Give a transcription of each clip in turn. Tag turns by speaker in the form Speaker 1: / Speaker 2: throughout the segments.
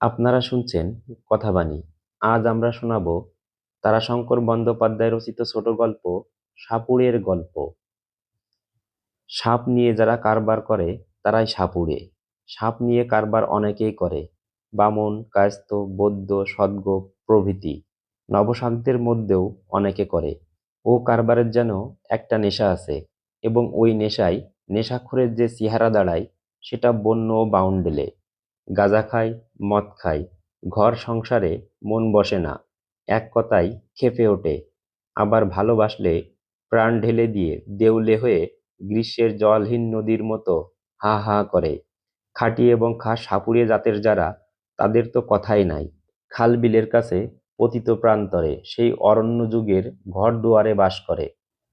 Speaker 1: আপনারা শুনছেন কথাবাণী। আজ আমরা শোনাব তারাশঙ্কর বন্দ্যোপাধ্যায় রচিত ছোট গল্প, সাপুড়ের গল্প। সাপ নিয়ে যারা কারবার করে, তারাই সাপুড়ে। সাপ নিয়ে কারবার অনেকেই করে। বামন, কায়স্থ, বৌদ্ধ, সদ্গ প্রভৃতি নবশাকদের মধ্যেও অনেকে করে। ও কারবারের যেন একটা নেশা আছে এবং ওই নেশায় নেশাখোরের যে চেহারা দাঁড়ায়, সেটা বন্য ও বাউন্ডেলে। গাঁজা খায় মদ খায় ঘর সংসারে মন বসে না। এক কথায় খেপে ওঠে। আবার ভালোবাসলে প্রাণ ঢেলে দিয়ে দেউলে হয়ে গ্রীষ্মের জলহীন নদীর মতো হা হা করে। খাঁটি এবং খাস সাপুড়ে জাতের যারা, তাদের তো কথাই নাই। খাল বিলের কাছে পতিত প্রান্তরে সেই অরণ্য যুগের ঘর দুয়ারে বাস করে।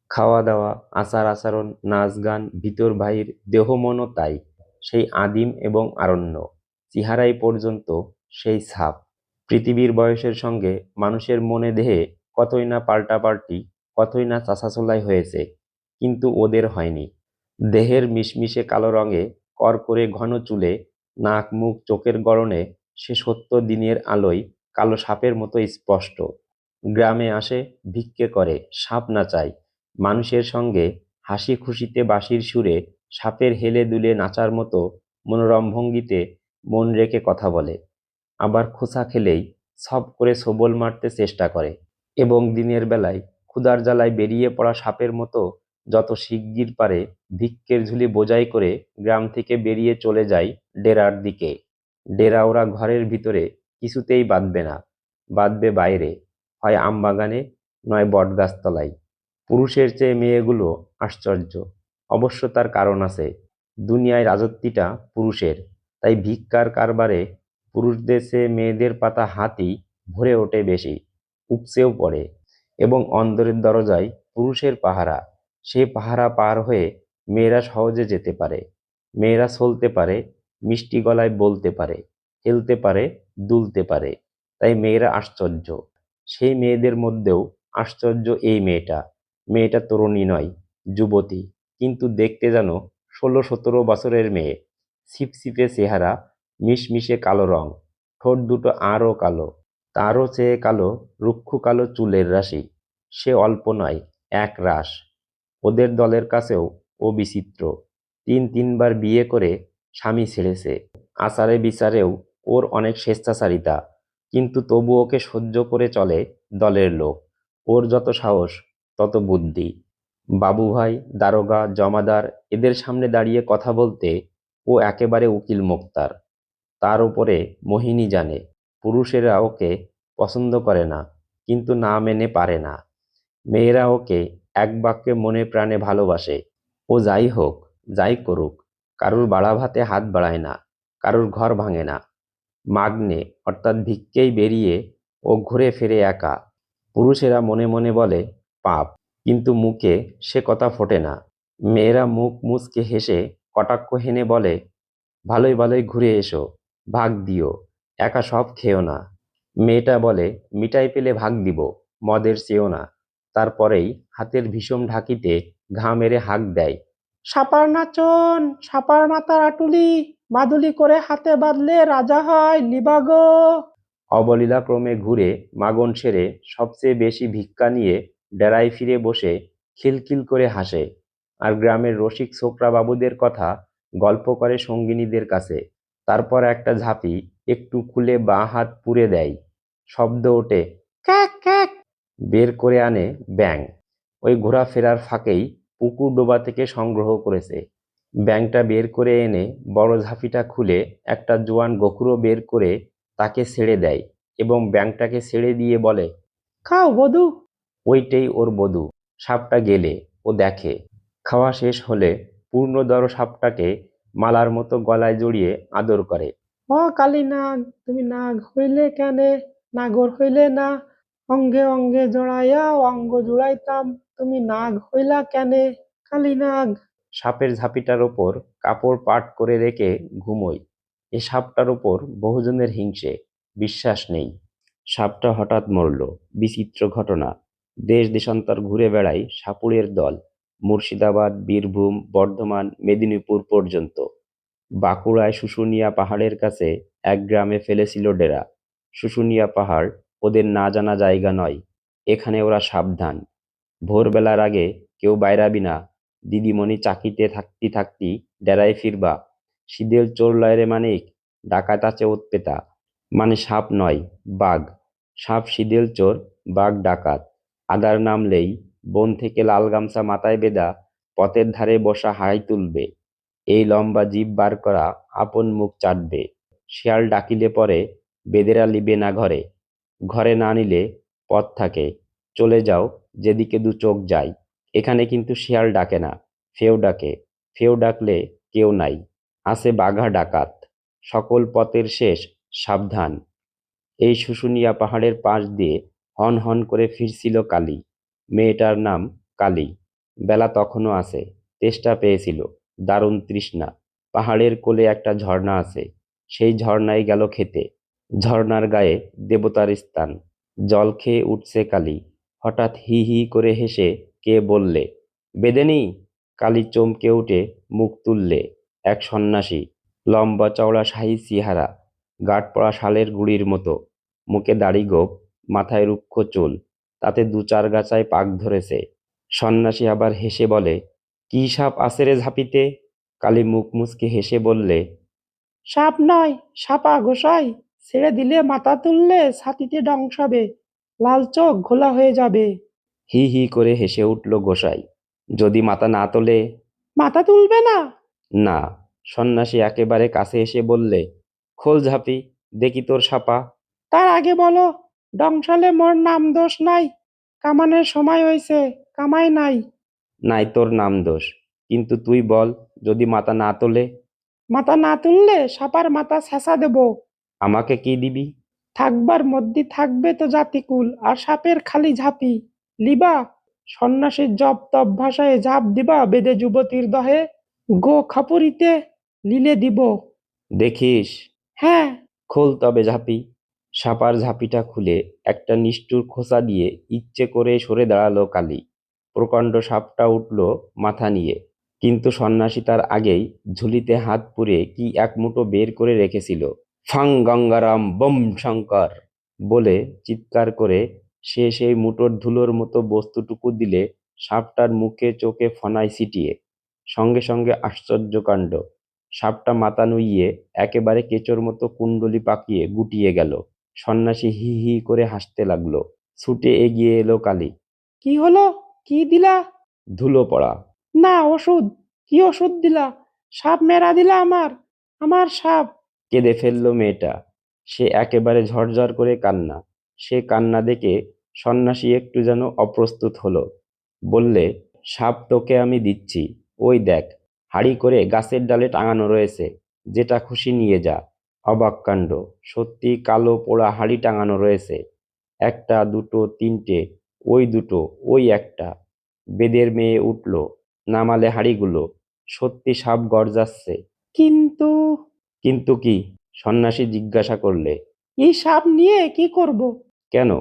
Speaker 1: খাওয়া দাওয়া, আচার আচরণ, নাচ গান, ভিতর বাহির দেহ মনও তাই। সেই আদিম এবং আরণ্য। চেহারাই পর্যন্ত সেই ছাপ। পৃথিবীর বয়সের সঙ্গে মানুষের মনে দেহে কতই না পাল্টাপাল্টি, কতই না চাচাচোলাই হয়েছে, কিন্তু ওদের হয়নি। দেহের মিশমিশে কালো রঙে কর করে ঘন চুলে, নাক, মুখ, চোখের গড়নে সে সত্য দিনের আলোয় কালো সাপের মতো স্পষ্ট। গ্রামে আসে, ভিক্ষে করে, সাপ না নাচায় মানুষের সঙ্গে হাসি খুশিতে বাঁশির সুরে সাপের হেলে দুলে নাচার মতো মনোরম ভঙ্গিতে মন রেখে কথা বলে। আবার খোঁচা খেলেই সব করে সবল মারতে চেষ্টা করে এবং দিনের বেলায় ক্ষুধার জ্বালায় বেরিয়ে পড়া সাপের মতো যত শিগগির পারে ভিক্ষের ঝুলি বোঝাই করে গ্রাম থেকে বেরিয়ে চলে যায় ডেরার দিকে। ডেরা ওরা ঘরের ভিতরে কিছুতেই বাঁধবে না, বাঁধবে বাইরে, হয় আমবাগানে নয় বটগাছতলায় পুরুষের চেয়ে মেয়েগুলো আশ্চর্য, অবশ্য তার কারণ আছে, দুনিয়ায় রাজত্বটা পুরুষের। তাই ভিক্ষার কারবারে পুরুষদের চেয়ে মেয়েদের পাতা হাতি ভরে ওঠে বেশি, উপচেও পড়ে এবং অন্দরের দরজায় পুরুষের পাহারা। সে পাহারা পার হয়ে মেয়েরা সহজে যেতে পারে, মেয়েরা চলতে পারে, মিষ্টি গলায় বলতে পারে, খেলতে পারে, দুলতে পারে। তাই মেয়েরা আশ্চর্য। সেই মেয়েদের মধ্যেও আশ্চর্য এই মেয়েটা। মেয়েটা তরুণী নয়, যুবতী, কিন্তু দেখতে যেন ষোলো সতেরো বছরের মেয়ে। ছিপছিপে চেহারা, মিশমিশে কালো রং, ঠোঁট দুটো আরও কালো, তারও চেয়ে কালো, রুক্ষ কালো চুলের রাশি। সে অল্প নয়, এক রাস ওদের দলের কাছেও ও বিচিত্র। তিন তিনবার বিয়ে করে স্বামী ছেড়েছে। আচারে বিচারেও ওর অনেক স্বেচ্ছাচারিতা। কিন্তু তবু ওকে সহ্য করে চলে দলের লোক। ওর যত সাহস, তত বুদ্ধি। বাবুভাই, দারোগা, জমাদার এদের সামনে দাঁড়িয়ে কথা বলতে ও একেবারে উকিল মোক্তার। তার উপরে মোহিনী জানে, পুরুষেরা ওকে পছন্দ করে না, কিন্তু না মেনে পারে না। মেয়েরা ওকে এক বাক্যে মনে প্রাণে ভালোবাসে। ও যাই হোক, যাই করুক, কারুর বাড়া ভাতে হাত বাড়ায় না, কারুর ঘর ভাঙে না। মাগনে, অর্থাৎ ভিক্ষেই বেরিয়ে ও ঘুরে ফিরে একা। পুরুষেরা মনে মনে বলে, পাপ। কিন্তু মুখে সে কথা ফোটে না। মেয়েরা মুখ মুচকে হেসে কটাক্ষ হেনে বলে, ভালোই ভালোই ঘুরে এসো, ভাগ দিও, একা সব খেও না। মেয়েটা বলে, মিটাই পেলে ভাগ দিব, মদের চেয়েও না। তারপরেই হাতের ভীষণ ঢাকিতে ঘা মেরে হাঁক দেয়,
Speaker 2: সাপার নাচন, সাপার মাথার আটুলি, মাদুলি করে হাতে বাঁধলে রাজা হয় নিবাগো।
Speaker 1: অবলীলাক্রমে ঘুরে মাগন সেরে সবচেয়ে বেশি ভিক্ষা নিয়ে ডেরায় ফিরে বসে খিলখিল করে হাসে। আর গ্রামের রসিক ছোকরা বাবুদের কথা গল্প করে সঙ্গিনীদের কাছে। তারপর একটা ঝাঁপি একটু খুলে বাঁ হাত পুড়ে দেয়। শব্দ ওঠে বের করে আনে ব্যাং ওই ঘোরাফেরার ফাঁকেই পুকুর ডোবা থেকে সংগ্রহ করেছে। ব্যাংটা বের করে এনে বড় ঝাঁপিটা খুলে একটা জোয়ান গোখরো বের করে তাকে ছেড়ে দেয় এবং ব্যাংটাকে ছেড়ে দিয়ে বলে,
Speaker 2: খাও, বধু!
Speaker 1: ওইটাই ওর বধূ। সাপটা গেলে ও দেখে। খাওয়া শেষ হলে পূর্ণদর সাপটাকে মালার মতো গলায় জড়িয়ে আদর করে।
Speaker 2: ও কালী নাগ তুমি নাগ হইলে কেনে? নাগর হইলে না। অঙ্গে অঙ্গে জড়াইয়া অঙ্গ জুড়াইতাম তুমি নাগ হইলা কেনে? কালী নাগ।
Speaker 1: সাপের ঝাঁপিটার ওপর কাপড় পাট করে রেখে ঘুমোই। এ সাপটার ওপর বহুজনের হিংসে বিশ্বাস নেই। সাপটা হঠাৎ মরল। বিচিত্র ঘটনা। দেশ দেশান্তর ঘুরে বেড়ায় সাপুড়ের দল। মুর্শিদাবাদ, বীরভূম, বর্ধমান, মেদিনীপুর পর্যন্ত। বাঁকুড়ায় শুশুনিয়া পাহাড়ের কাছে এক গ্রামে ফেলেছিল ডেরা। শুশুনিয়া পাহাড় ওদের না জানা জায়গা নয়, এখানে ওরা সাবধান। ভোরবেলার আগে কেউ বাইরাবি না, দিদিমণি চাকিতে থাকতি থাকতি ডেরায় ফিরবা। সিদেল চোর লয় রে মানিক, ডাকাত আছে ওত পেতা মানে সাপ নয়, বাঘ। সাপ সিদেল চোর, বাঘ ডাকাত। আদার নামলেই বন থেকে লাল গামছা মাথায় বেঁধা পথের ধারে বসা হাই তুলবে। এই লম্বা জিভ বার করা আপন মুখ চাটবে। শিয়াল ডাকিলে পরে বেদেরা লিবে না ঘরে। ঘরে না নিলে পথ থাকে। চলে যাও, যেদিকে দু চোখ যায়। এখানে কিন্তু শিয়াল ডাকে না ফেউ ডাকে। ফেউ ডাকলে কেউ নাই। আছে বাঘা ডাকাত। সকল পথের শেষ সাবধান। এই শুশুনিয়া পাহাড়ের পাশ দিয়ে হন হন করে ফিরছিল কালী। মেয়েটার নাম কালী। বেলা তখনও আছে, তেষ্টা পেয়েছিল, দারুণ তৃষ্ণা। পাহাড়ের কোলে একটা ঝর্ণা আছে, সেই ঝর্ণায় গেল খেতে। ঝর্ণার গায়ে দেবতার স্থান, জল খেয়ে উঠছে কালী। হঠাৎ হি হি করে হেসে কে বললে, বেদেনি! কালী চমকে উঠে মুখ তুললে, এক সন্ন্যাসী, লম্বা চওড়া শাহী চেহারা গাঁট পড়া শালের গুড়ির মতো। মুখে দাড়ি গোপ, মাথায় রুক্ষ চুল তাতে দু চার গাছায় পাক ধরেছে। সন্ন্যাসী আবার হেসে বলে কি সাপ আছে রে ঝাঁপিতে? কালী মুখ মুচকে হেসে বললে
Speaker 2: সাপ নয় সাপা গোসাই। ছেড়ে দিলে মাথা তুললে ছাতিতে ডংসাবে লাল চোখ ঘোলা হয়ে যাবে।
Speaker 1: হি হি করে হেসে উঠল গোসাই। যদি মাথা না তোলে?
Speaker 2: মাথা তুলবে না?
Speaker 1: না। সন্ন্যাসী একেবারে কাছে এসে বললে খোল ঝাঁপি দেখি তোর সাপা।
Speaker 2: তার আগে বলো ডংসালে মোর নাম দোষ নাই কামানের সময় হয়েছে কামাই নাই।
Speaker 1: নাই তোর নাম দোষ কিন্তু তুই বল যদি মাথা না তোলে?
Speaker 2: মাথা না তুললে সাপার মাথা ছেঁচা দেব।
Speaker 1: আমাকে কি দিবি?
Speaker 2: থাকবার মধ্যে থাকবে তো জাতিকুল আর সাপের খালি ঝাঁপি। লিবা সন্ন্যাসীর জপ তপ ভাষায় ঝাঁপ দিবা বেদে যুবতীর দহে। গো খাপুরিতে লিলে দিব।
Speaker 1: দেখিস?
Speaker 2: হ্যাঁ।
Speaker 1: খোল তবে ঝাঁপি। সাপার ঝাঁপিটা খুলে একটা নিষ্ঠুর খোসা দিয়ে ইচ্ছে করে সরে দাঁড়াল কালী। প্রকাণ্ড সাপটা উঠল মাথা নিয়ে। কিন্তু সন্ন্যাসী তার আগেই ঝুলিতে হাত পুরে কি এক মুঠো বের করে রেখেছিল। ফাং গঙ্গারাম বম শঙ্কর বলে চিৎকার করে সে সেই মুঠোর ধুলোর মতো বস্তুটুকু দিলে সাপটার মুখে চোখে ফনায় ছিটিয়ে। সঙ্গে সঙ্গে আশ্চর্য কাণ্ড। সাপটা মাথা নুইয়ে একেবারে কেঁচোর মতো কুণ্ডলি পাকিয়ে গুটিয়ে গেল। সন্ন্যাসী হি হি করে হাসতে লাগল। ছুটে এগিয়ে এলো কালী।
Speaker 2: কি হলো? কি দিলা?
Speaker 1: ধুলো পড়া।
Speaker 2: না ওষুধ। কি ওষুধ দিলা? সাপ মেরা দিলা আমার। আমার সাপ।
Speaker 1: কেঁদে ফেলল মেয়েটা। সে একেবারে ঝরঝর করে কান্না। সে কান্না দেখে সন্ন্যাসী একটু যেন অপ্রস্তুত হলো। বললে সাপ তোকে আমি দিচ্ছি। ওই দেখ হাড়ি করে গাছের ডালে টাঙানো রয়েছে। যেটা খুশি নিয়ে যা। অবাক কাণ্ড। সত্যি কালো পোড়া হাড়ি টাঙানো রয়েছে। একটা দুটো তিনটে ওই দুটো ওই একটা। বেদের মেয়ে উঠল নামালে হাড়িগুলো। সত্যি সাপ গরজাচ্ছে।
Speaker 2: কিন্তু
Speaker 1: কিন্তু কি? সন্ন্যাসী জিজ্ঞাসা করলে।
Speaker 2: এই সাপ নিয়ে কি করব?
Speaker 1: কেন?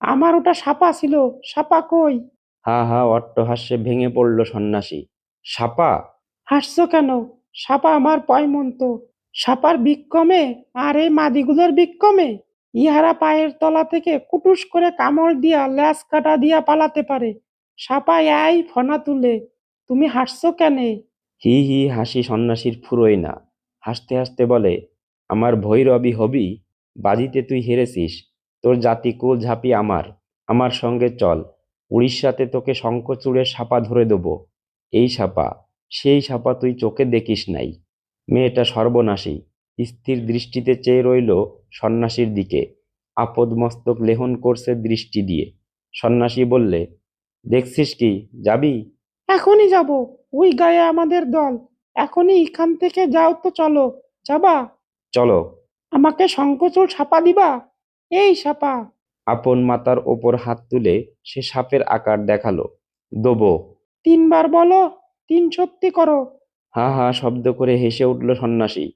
Speaker 2: আমার ওটা সাপা ছিল। সাপা কই?
Speaker 1: হা হা অট্টহাস্যে ভেঙে পড়ল সন্ন্যাসী। সাপা?
Speaker 2: হাসছো কেন? সাপা আমার পয়মন্ত। সাপার বিক কমে আর এই মাদিগুলোর বিক কমে ইহারা পায়ের তলা থেকে কুটুস করে কামড় দিয়া ল্যাস কাটা দিয়া পালাতে পারে। সাপা এই ফনা তুলে, তুমি হাসছো কেনে?
Speaker 1: হি হি, হাসি সন্ন্যাসীর ফুরোয় না। হাসতে হাসতে বলে, আমার ভৈরবী হবি, বাজিতে তুই হেরেছিস। তোর জাতি কুল ঝাঁপি আমার আমার সঙ্গে চল। উড়িষ্যাতে তোকে শঙ্খচূড়ের সাপা ধরে দেবো। এই সাপা, সেই সাপা তুই চোখে দেখিস নাই। মেয়েটা সর্বনাশী। স্থির দৃষ্টিতে চেয়ে রইল সন্ন্যাসীর দিকে। আপদমস্তক লেহন করছে দৃষ্টি দিয়ে। সন্ন্যাসী বললে দেখছিস কি যাবি?
Speaker 2: এখনই যাব। ওই গায়ে আমাদের দল। এখনই এখান থেকে যাও তো চলো। যাবা?
Speaker 1: চলো।
Speaker 2: আমাকে শঙ্কচুল সাপা দিবা? এই সাপা।
Speaker 1: আপন মাতার ওপর হাত তুলে সে সাপের আকার দেখাল। দোবো।
Speaker 2: তিনবার বলো তিন সত্যি করো।
Speaker 1: হা হা শব্দ করে হেসে উঠল সন্ন্যাসী।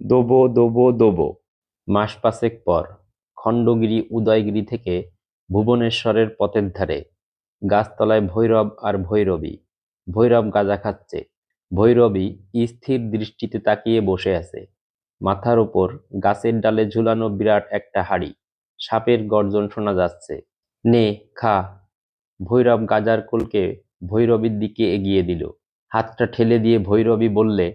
Speaker 1: দোবো দোবো দোবো। মাস পাঁচেক পর খণ্ডগিরি উদয়গিরি থেকে ভুবনেশ্বরের পথের ধারে গাছতলায় ভৈরব আর ভৈরবী। ভৈরব গাঁজা খাচ্ছে। ভৈরবী স্থির দৃষ্টিতে তাকিয়ে বসে আছে। মাথার ওপর গাছের ডালে ঝুলানো বিরাট একটা হাড়ি। সাপের গর্জন শোনা যাচ্ছে। নে, খা। ভৈরব গাজার কোলকে ভৈরবীর দিকে এগিয়ে দিল। হাতটা ঠেলে দিয়ে ভৈরবী বললে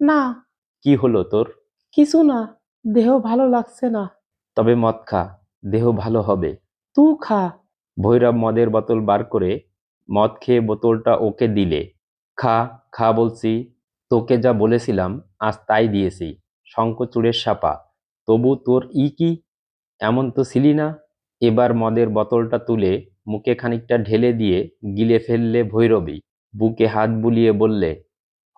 Speaker 2: না।
Speaker 1: কি হলো তোর?
Speaker 2: কিছু না। দেহ ভালো লাগছে না।
Speaker 1: তবে মদ খা। দেহ ভালো হবে।
Speaker 2: তু খা।
Speaker 1: ভৈরব মদের বোতল বার করে মদ খেয়ে বোতলটা ওকে দিলে। খা খা বলছি। তোকে যা বলেছিলাম আজ তাই দিয়েছি। শঙ্কচূড়ের সাপা। তবু তোর ই কি? এমন তো ছিলি না? এবার মদের বোতলটা তুলে মুখে খানিকটা ঢেলে দিয়ে গিলে ফেললে ভৈরবী। বুকে হাত বুলিয়ে বললে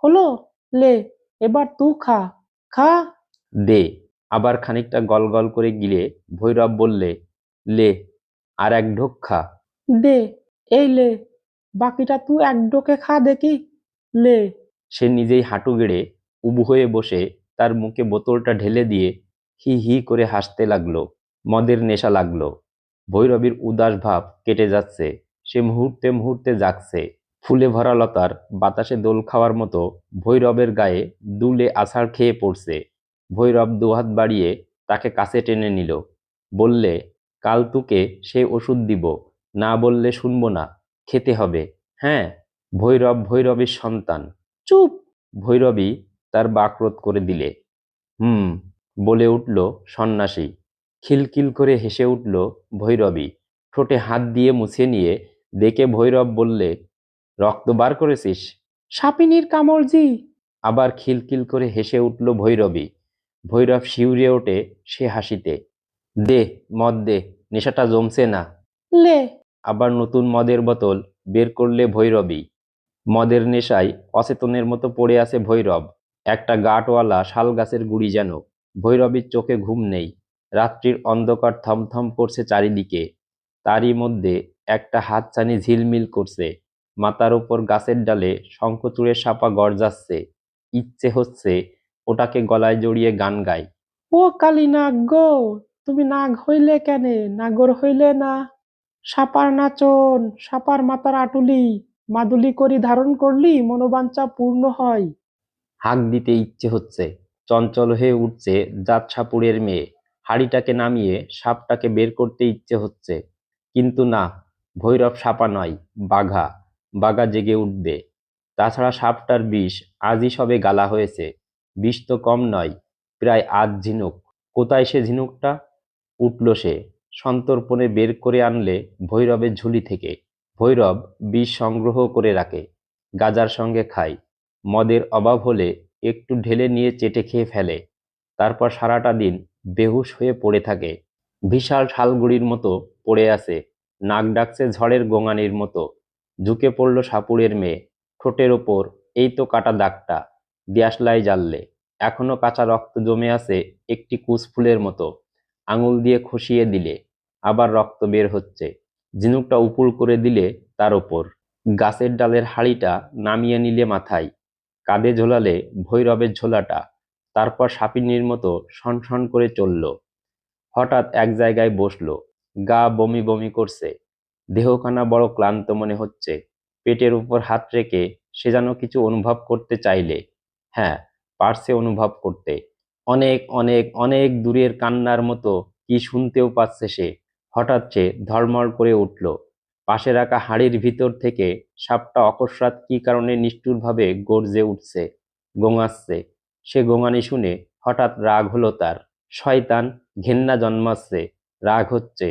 Speaker 2: হলো লে এবার তু খা খা।
Speaker 1: দে। আবার খানিকটা গল গল করে গিলে ভৈরব বললে লে আর এক ঢোক খা।
Speaker 2: দে এই লে বাকিটা তুই এক ডোকে খা দেখি। লে।
Speaker 1: সে নিজেই হাঁটু গেড়ে উবু হয়ে বসে তার মুখে বোতলটা ঢেলে দিয়ে হি হি করে হাসতে লাগল মদের নেশা লাগল। ভৈরবীর উদাস ভাব কেটে যাচ্ছে সে মুহূর্তে মুহূর্তে জাগছে। ফুলে ভরা লতার বাতাসে দোল খাওয়ার মতো ভৈরবের গায়ে দুলে আছাড় খেয়ে পড়ছে। ভৈরব দুহাত বাড়িয়ে তাকে কাছে টেনে নিল। বললে, কাল তোকে সে ওষুধ দিব। না বললে শুনব না। খেতে হবে। হ্যাঁ ভৈরব ভৈরবীর সন্তান।
Speaker 2: চুপ!
Speaker 1: ভৈরবী তার বাকরোধ করে দিলে। হুম, বলে উঠল সন্ন্যাসী। খিলখিল করে হেসে উঠল ভৈরবী। ঠোঁটে হাত দিয়ে মুছে নিয়ে দেখে ভৈরব বললে রক্ত বার করেছিস?
Speaker 2: সাপিনীর কামড় জি
Speaker 1: আবার খিলখিল করে হেসে উঠল ভৈরবী। ভৈরব শিউরে ওঠে সে হাসিতে। দে মদ দে নেশাটা জমছে না।
Speaker 2: লে।
Speaker 1: আবার নতুন মদের বোতল বের করলে ভৈরবী। মদের নেশায় অচেতনের মতো পড়ে আছে ভৈরব। একটা গাটওয়ালা শাল গাছের গুড়ি যেন। ভৈরবীর চোখে ঘুম নেই। রাত্রির অন্ধকার থমথম করছে চারিদিকে। তারই মধ্যে একটা হাতছানি ঝিলমিল করছে। মাথার ওপর গাছের ডালে শঙ্খচূড়ের সাপা গরজাচ্ছে ইচ্ছে হচ্ছে ওটাকে গলায় জড়িয়ে গান গায়
Speaker 2: ও কালী নাগ গো তুমি নাগ হইলে কেনে? নাগর হইলে না। সাপার নাচন সাপার মাতার আটুলি মাদুলি করি ধারণ করলি মনোবাঞ্ছা পূর্ণ হয়।
Speaker 1: হাঁক দিতে ইচ্ছে হচ্ছে চঞ্চল হয়ে উঠছে জাত সাপুড়ের মেয়ে। হাড়িটাকে নামিয়ে সাপটাকে বের করতে ইচ্ছে হচ্ছে। কিন্তু না ভৈরব সাপা নয় বাঘা। বাঘা জেগে উঠবে। তাছাড়া সাপটার বিষ আজই সবে গালা হয়েছে। বিষ তো কম নয়, প্রায় আধ ঝিনুক। কোথায় সে ঝিনুকটা? উঠল সে। সন্তর্পণে বের করে আনলে ভৈরবের ঝুলি থেকে। ভৈরব বিষ সংগ্রহ করে রাখে, গাজার সঙ্গে খায়। মদের অভাব হলে একটু ঢেলে নিয়ে চেটে খেয়ে ফেলে। তারপর সারাটা দিন বেহুশ হয়ে পড়ে থাকে। বিশাল শালগুড়ির মতো পড়ে আছে, নাক ডাকছে ঝড়ের গোঙানির মতো। ঝুঁকে পড়ল সাপুড়ের মেয়ে। ঠোঁটের ওপর, এই তো কাটা দাগটা, দিয়াশলাই জ্বাললে। এখনও কাঁচা রক্ত জমে আছে একটি কুচফুলের মতো। আঙুল দিয়ে খসিয়ে দিলে, আবার রক্ত বের হচ্ছে। ঝিনুকটা উপুল করে দিলে তার ওপর। গাছের ডালের হাড়িটা নামিয়ে নিলে মাথায়। কাঁধে ঝোলালে ভৈরবের ঝোলাটা। তারপর সাপিনীর মতো শনশন করে চলল। হঠাৎ এক জায়গায় বসল। গা বমি বমি করছে। দেহখানা বড় ক্লান্ত মনে হচ্ছে। পেটের উপর হাত রেখে সে যেন কিছু অনুভব করতে চাইলে। হ্যাঁ পারছে অনুভব করতে। অনেক অনেক অনেক দূরের কান্নার মতো কি শুনতেও পাচ্ছে সে। হঠাৎ সে ধর্মর করে উঠল। পাশে রাখা হাড়ির ভিতর থেকে সাপটা অকস্মাৎ কি কারণে নিষ্ঠুরভাবে গর্জে উঠছে, গোঙাচ্ছে। সে গোঙানি শুনে হঠাৎ রাগ হলো তার। শয়তান, ঘেন্না জন্মাচ্ছে। রাগ হচ্ছে।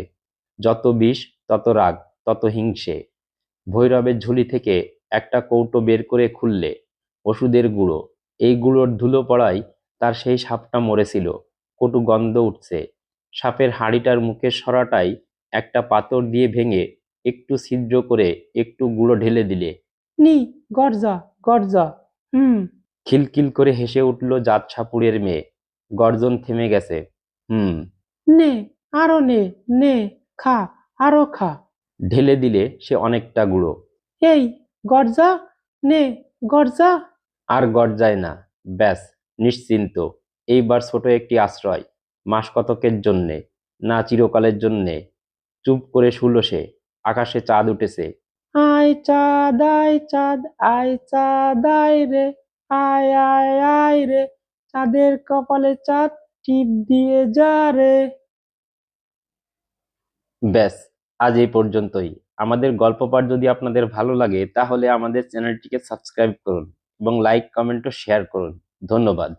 Speaker 1: যত বিষ তত রাগ তত হিংসে। ভৈরবের ঝুলি থেকে একটা কৌটো বের করে খুললে ওষুধের গুঁড়ো। এই গুঁড়োর ধুলো পড়ায় তার সেই সাপটা মরেছিল। কটু গন্ধ উঠছে। সাপের হাঁড়িটার মুখের সরাটাই একটা পাথর দিয়ে ভেঙে একটু ছিদ্র করে একটু গুঁড়ো ঢেলে দিলে।
Speaker 2: নি গরজা গরজা হুম।
Speaker 1: খিলখিল করে হেসে উঠল জাত সাপুড়ের মেয়ে। গর্জন থেমে গেছে। হুম।
Speaker 2: নে আরও নে নে খা। আরও খা।
Speaker 1: ঢেলে দিলে সে অনেকটা গুঁড়ো।
Speaker 2: এই গরজা? নে গরজা?
Speaker 1: আর গরজায় না ব্যাস নিশ্চিন্ত। এইবার ছোট একটি আশ্রয় মাস কতকের জন্যে না চিরকালের জন্যে? চুপ করে শুলো সে আকাশে চাঁদ উঠেছে।
Speaker 2: আয় চাঁদ আয় চাঁদ আয় চাঁদ আয় রে আয় আয় আয় রে চাঁদের কপালে চাঁদ টিপ দিয়ে যা রে।
Speaker 1: ব্যাস আজ এই পর্যন্তই। আমাদের গল্প পাঠ যদি আপনাদের ভালো লাগে, তাহলে আমাদের চ্যানেলটিকে সাবস্ক্রাইব করুন এবং লাইক, কমেন্ট ও শেয়ার করুন। ধন্যবাদ।